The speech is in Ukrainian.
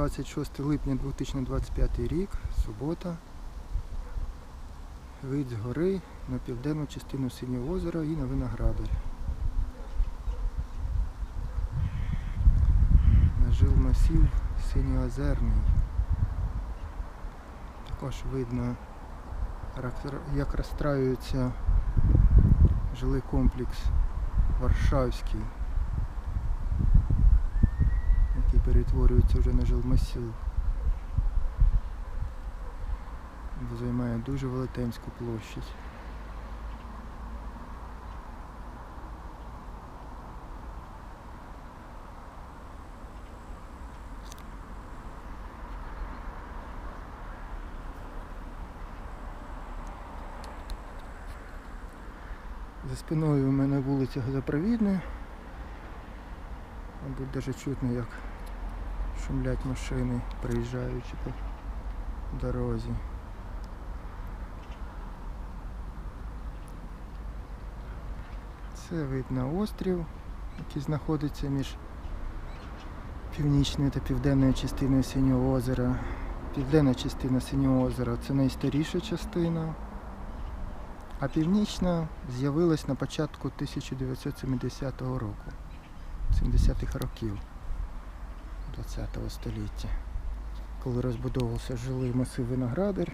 26 липня 2025 рік, субота. Вид з гори на південну частину Синього озера і на виноградар. Нажив масів синьоозерний. Також видно, як розстраюється жилий комплекс Варшавський, який перетворюється вже на жилмасів. Бо займає дуже велетенську площадь. За спиною у мене вулиця Газопровідна. Мабуть, навіть чутно, як шумлять машини, приїжджаючи по дорозі. Це видно острів, який знаходиться між північною та південною частиною Синього озера. Південна частина Синього озера це найстаріша частина, а північна з'явилась на початку 1970 року, 70-х років ХХ століття, коли розбудовувався жилий масив виноградар